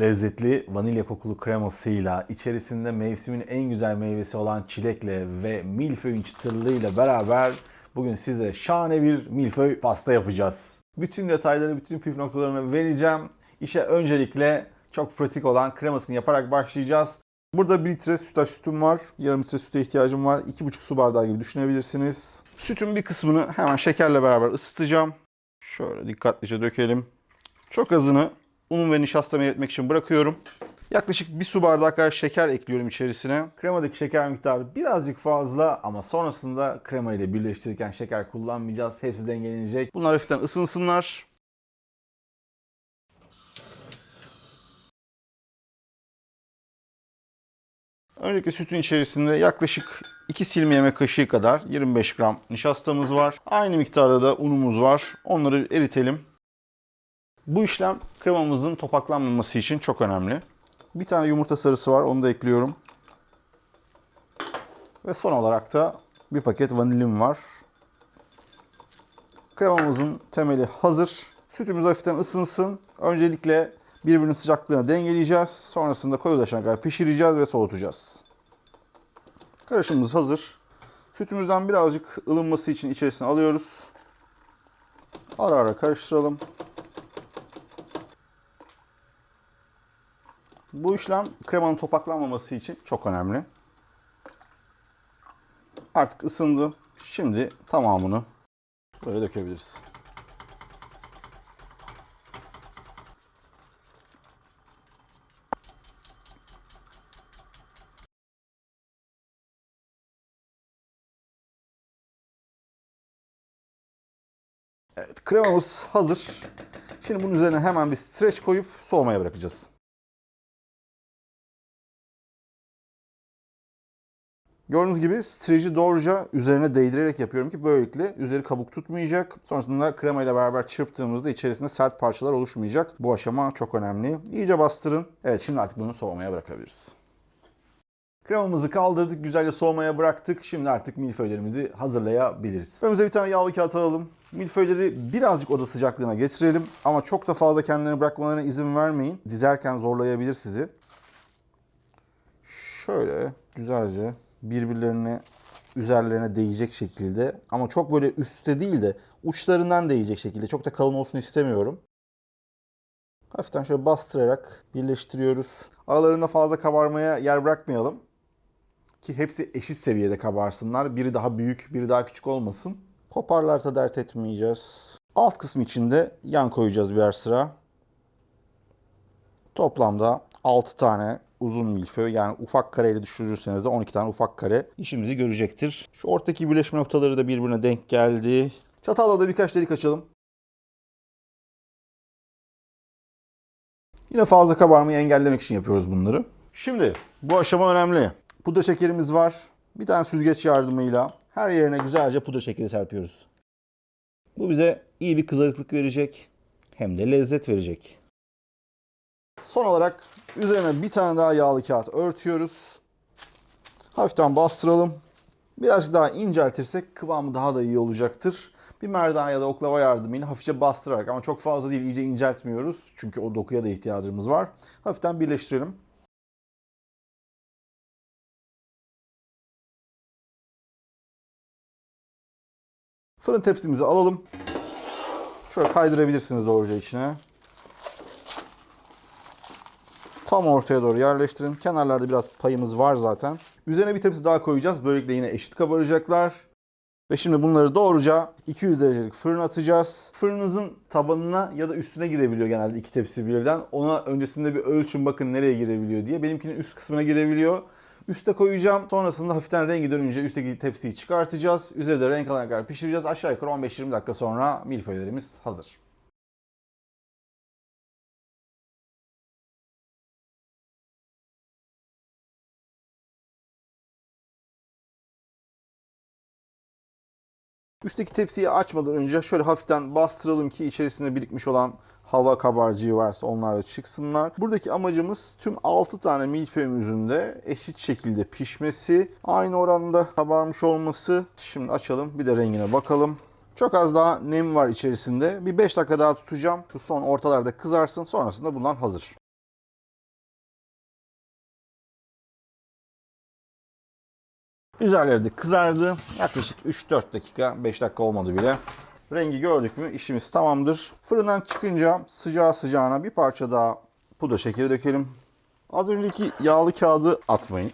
lezzetli vanilya kokulu kremasıyla, içerisinde mevsimin en güzel meyvesi olan çilekle ve milföyün çıtırlığıyla beraber bugün size şahane bir milföy pasta yapacağız. Bütün detayları, bütün püf noktalarını vereceğim. İşe öncelikle çok pratik olan kremasını yaparak başlayacağız. Burada 1 litre sütaş sütüm var. Yarım litre süte ihtiyacım var. 2,5 su bardağı gibi düşünebilirsiniz. Sütün bir kısmını hemen şekerle beraber ısıtacağım. Şöyle dikkatlice dökelim. Çok azını un ve nişasta eritmek için bırakıyorum. Yaklaşık bir su bardağı kadar şeker ekliyorum içerisine. Kremadaki şeker miktarı birazcık fazla ama sonrasında krema ile birleştirirken şeker kullanmayacağız. Hepsi dengelenecek. Bunlar hafiften ısınsınlar. Öncelikle sütün içerisinde yaklaşık 2 silme yemek kaşığı kadar 25 gram nişastamız var. Aynı miktarda da unumuz var. Onları eritelim. Bu işlem kremamızın topaklanmaması için çok önemli. Bir tane yumurta sarısı var. Onu da ekliyorum. Ve son olarak da bir paket vanilim var. Kremamızın temeli hazır. Sütümüz hafiften ısınsın. Öncelikle birbirinin sıcaklığını dengeleyeceğiz. Sonrasında koyulaşana kadar pişireceğiz ve soğutacağız. Karışımımız hazır. Sütümüzden birazcık ılınması için içerisine alıyoruz. Ara ara karıştıralım. Bu işlem kremanın topaklanmaması için çok önemli. Artık ısındı. Şimdi tamamını böyle dökebiliriz. Evet, kremamız hazır. Şimdi bunun üzerine hemen bir streç koyup soğumaya bırakacağız. Gördüğünüz gibi streci doğruca üzerine değdirerek yapıyorum ki böylelikle üzeri kabuk tutmayacak. Sonrasında krema ile beraber çırptığımızda içerisinde sert parçalar oluşmayacak. Bu aşama çok önemli. İyice bastırın. Evet şimdi artık bunu soğumaya bırakabiliriz. Kremamızı kaldırdık, güzelce soğumaya bıraktık. Şimdi artık milföylerimizi hazırlayabiliriz. Önümüze bir tane yağlı kağıt alalım. Milföyleri birazcık oda sıcaklığına getirelim. Ama çok da fazla kendilerini bırakmalarına izin vermeyin. Dizerken zorlayabilir sizi. Şöyle güzelce birbirlerine üzerlerine değecek şekilde ama çok böyle üstte değil de uçlarından değecek şekilde çok da kalın olsun istemiyorum. Hafiften şöyle bastırarak birleştiriyoruz. Aralarında fazla kabarmaya yer bırakmayalım. Ki hepsi eşit seviyede kabarsınlar. Biri daha büyük, biri daha küçük olmasın. Koparlarsa dert etmeyeceğiz. Alt kısmı içinde yan koyacağız birer sıra. Toplamda 6 tane uzun milföy yani ufak kareyle düşürürseniz de 12 tane ufak kare işimizi görecektir. Şu ortadaki birleşme noktaları da birbirine denk geldi. Çatalla da birkaç delik açalım. Yine fazla kabarmayı engellemek için yapıyoruz bunları. Şimdi bu aşama önemli. Pudra şekerimiz var. Bir tane süzgeç yardımıyla her yerine güzelce pudra şekeri serpiyoruz. Bu bize iyi bir kızarıklık verecek hem de lezzet verecek. Son olarak üzerine bir tane daha yağlı kağıt örtüyoruz. Hafiften bastıralım. Birazcık daha inceltirsek kıvamı daha da iyi olacaktır. Bir merdan ya da oklava yardımıyla hafifçe bastırarak ama çok fazla değil iyice inceltmiyoruz. Çünkü o dokuya da ihtiyacımız var. Hafiften birleştirelim. Fırın tepsimizi alalım. Şöyle kaydırabilirsiniz doğruca içine. Tam ortaya doğru yerleştirin. Kenarlarda biraz payımız var zaten. Üzerine bir tepsi daha koyacağız. Böylelikle yine eşit kabaracaklar. Ve şimdi bunları doğruca 200 derecelik fırına atacağız. Fırınınızın tabanına ya da üstüne girebiliyor genelde iki tepsi birden. Ona öncesinde bir ölçün bakın nereye girebiliyor diye. Benimkinin üst kısmına girebiliyor. Üste koyacağım. Sonrasında hafiften rengi dönünce üstteki tepsiyi çıkartacağız. Üzerinde renk alana kadar pişireceğiz. Aşağı yukarı 15-20 dakika sonra milföylerimiz hazır. Üstteki tepsiyi açmadan önce şöyle hafiften bastıralım ki içerisinde birikmiş olan hava kabarcığı varsa onlar da çıksınlar. Buradaki amacımız tüm 6 tane milföyümüzün de eşit şekilde pişmesi, aynı oranda kabarmış olması. Şimdi açalım bir de rengine bakalım. Çok az daha nem var içerisinde. Bir 5 dakika daha tutacağım. Şu son ortalarda kızarsın. Sonrasında bunlar hazır. Üzerleri de kızardı. Yaklaşık 3-4 dakika, 5 dakika olmadı bile. Rengi gördük mü işimiz tamamdır. Fırından çıkınca sıcağı sıcağına bir parça daha pudra şekeri dökelim. Az önceki yağlı kağıdı atmayın.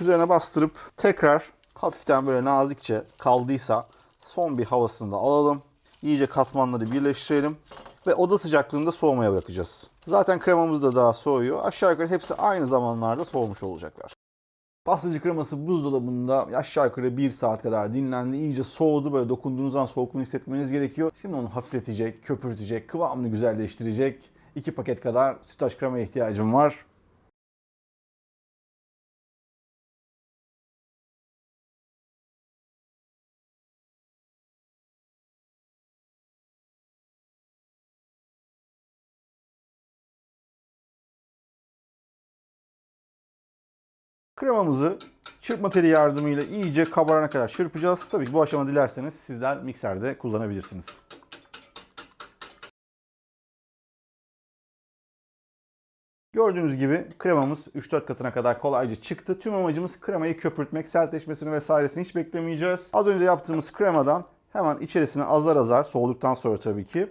Üzerine bastırıp tekrar hafiften böyle nazikçe kaldıysa son bir havasını da alalım. İyice katmanları birleştirelim ve oda sıcaklığında soğumaya bırakacağız. Zaten kremamız da daha soğuyor. Aşağı yukarı hepsi aynı zamanlarda soğumuş olacaklar. Pastacı kreması buzdolabında aşağı yukarı 1 saat kadar dinlendi. İyice soğudu. Böyle dokunduğunuz an soğukluğunu hissetmeniz gerekiyor. Şimdi onu hafifletecek, köpürtecek, kıvamını güzelleştirecek. 2 paket kadar sütaş kremaya ihtiyacım var. Kremamızı çırpma teli yardımıyla iyice kabarana kadar çırpacağız. Tabii ki bu aşama dilerseniz sizler mikserde kullanabilirsiniz. Gördüğünüz gibi kremamız 3-4 katına kadar kolayca çıktı. Tüm amacımız kremayı köpürtmek, sertleşmesini vesairesini hiç beklemeyeceğiz. Az önce yaptığımız kremadan hemen içerisine azar azar soğuduktan sonra tabii ki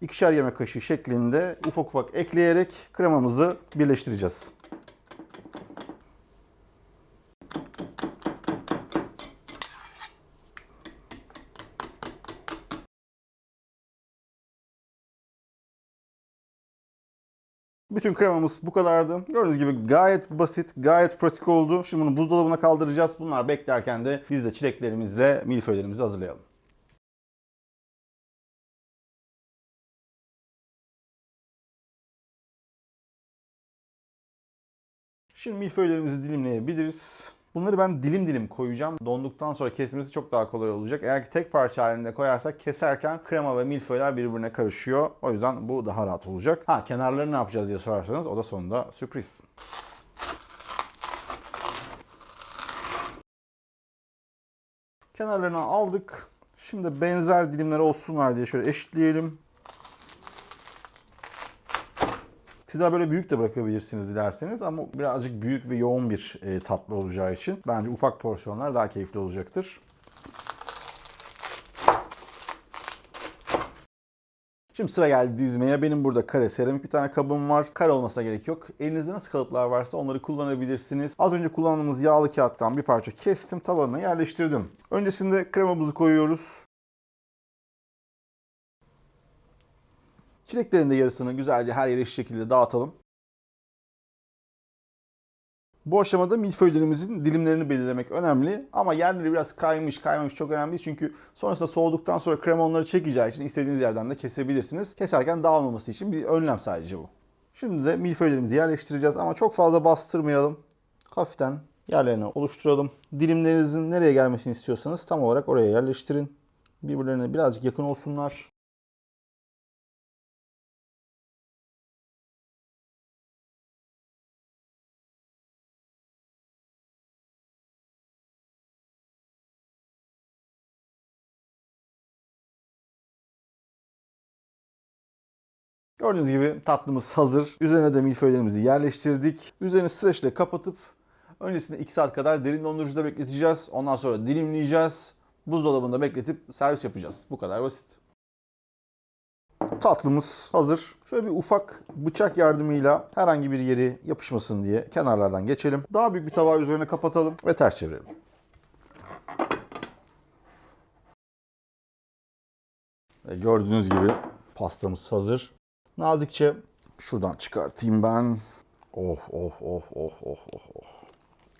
ikişer yemek kaşığı şeklinde ufak ufak ekleyerek kremamızı birleştireceğiz. Bütün kremamız bu kadardı. Gördüğünüz gibi gayet basit, gayet pratik oldu. Şimdi bunu buzdolabına kaldıracağız. Bunlar beklerken de biz de çileklerimizle milföylerimizi hazırlayalım. Şimdi milföylerimizi dilimleyebiliriz. Bunları ben dilim dilim koyacağım. Donduktan sonra kesmesi çok daha kolay olacak. Eğer ki tek parça halinde koyarsak keserken krema ve milföyler birbirine karışıyor. O yüzden bu daha rahat olacak. Ha kenarları ne yapacağız diye sorarsanız o da sonunda sürpriz. Kenarlarını aldık. Şimdi benzer dilimler olsunlar diye şöyle eşitleyelim. Sizler böyle büyük de bırakabilirsiniz dilerseniz ama birazcık büyük ve yoğun bir e, tatlı olacağı için bence ufak porsiyonlar daha keyifli olacaktır. Şimdi sıra geldi dizmeye. Benim burada kare seramik bir tane kabım var. Kare olmasına gerek yok. Elinizde nasıl kalıplar varsa onları kullanabilirsiniz. Az önce kullandığımız yağlı kağıttan bir parça kestim. Tavanına yerleştirdim. Öncesinde kremamızı koyuyoruz. Çileklerin de yarısını güzelce her yere eşit şekilde dağıtalım. Bu aşamada milföylerimizin dilimlerini belirlemek önemli ama yerleri biraz kaymış, kaymamış çok önemli değil. Çünkü sonrasında soğuduktan sonra krema onları çekeceği için istediğiniz yerden de kesebilirsiniz. Keserken dağılmaması için bir önlem sadece bu. Şimdi de milföylerimizi yerleştireceğiz ama çok fazla bastırmayalım. Hafiften yerlerine oluşturalım. Dilimlerinizin nereye gelmesini istiyorsanız tam olarak oraya yerleştirin. Birbirlerine birazcık yakın olsunlar. Gördüğünüz gibi tatlımız hazır. Üzerine de milföylerimizi yerleştirdik. Üzerini streçle kapatıp öncesinde 2 saat kadar derin dondurucuda bekleteceğiz. Ondan sonra dilimleyeceğiz. Buzdolabında bekletip servis yapacağız. Bu kadar basit. Tatlımız hazır. Şöyle bir ufak bıçak yardımıyla herhangi bir yeri yapışmasın diye kenarlardan geçelim. Daha büyük bir tabağı üzerine kapatalım ve ters çevirelim. Gördüğünüz gibi pastamız hazır. Nazikçe şuradan çıkartayım ben. Oh oh oh oh oh oh oh.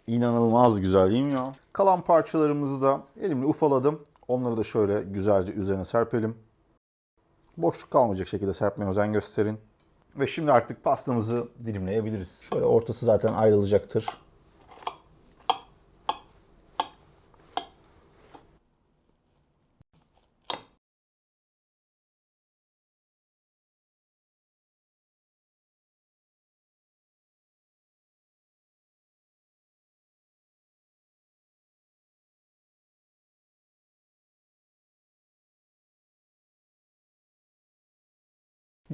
İnanılmaz güzel değil mi ya? Kalan parçalarımızı da elimle ufaladım. Onları da şöyle güzelce üzerine serpelim. Boşluk kalmayacak şekilde serpmeye özen gösterin. Ve şimdi artık pastamızı dilimleyebiliriz. Şöyle ortası zaten ayrılacaktır.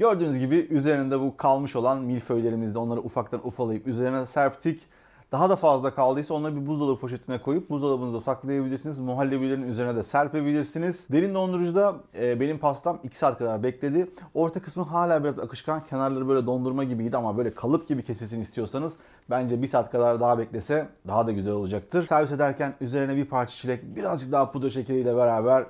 Gördüğünüz gibi üzerinde bu kalmış olan milföylerimizde onları ufaktan ufalayıp üzerine serptik. Daha da fazla kaldıysa onları bir buzdolabı poşetine koyup buzdolabınızda saklayabilirsiniz. Muhallebilerin üzerine de serpebilirsiniz. Derin dondurucuda e, benim pastam 2 saat kadar bekledi. Orta kısmı hala biraz akışkan. Kenarları böyle dondurma gibiydi ama böyle kalıp gibi kesilsin istiyorsanız bence 1 saat kadar daha beklese daha da güzel olacaktır. Servis ederken üzerine bir parça çilek, birazcık daha pudra şekeriyle beraber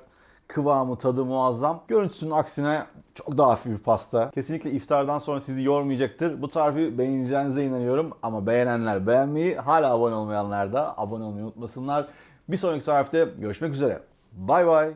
kıvamı, tadı muazzam. Görüntüsünün aksine çok daha hafif bir pasta. Kesinlikle iftardan sonra sizi yormayacaktır. Bu tarifi beğeneceğinize inanıyorum. Ama beğenenler beğenmeyi, hala abone olmayanlar da abone olmayı unutmasınlar. Bir sonraki tarifte görüşmek üzere. Bay bay.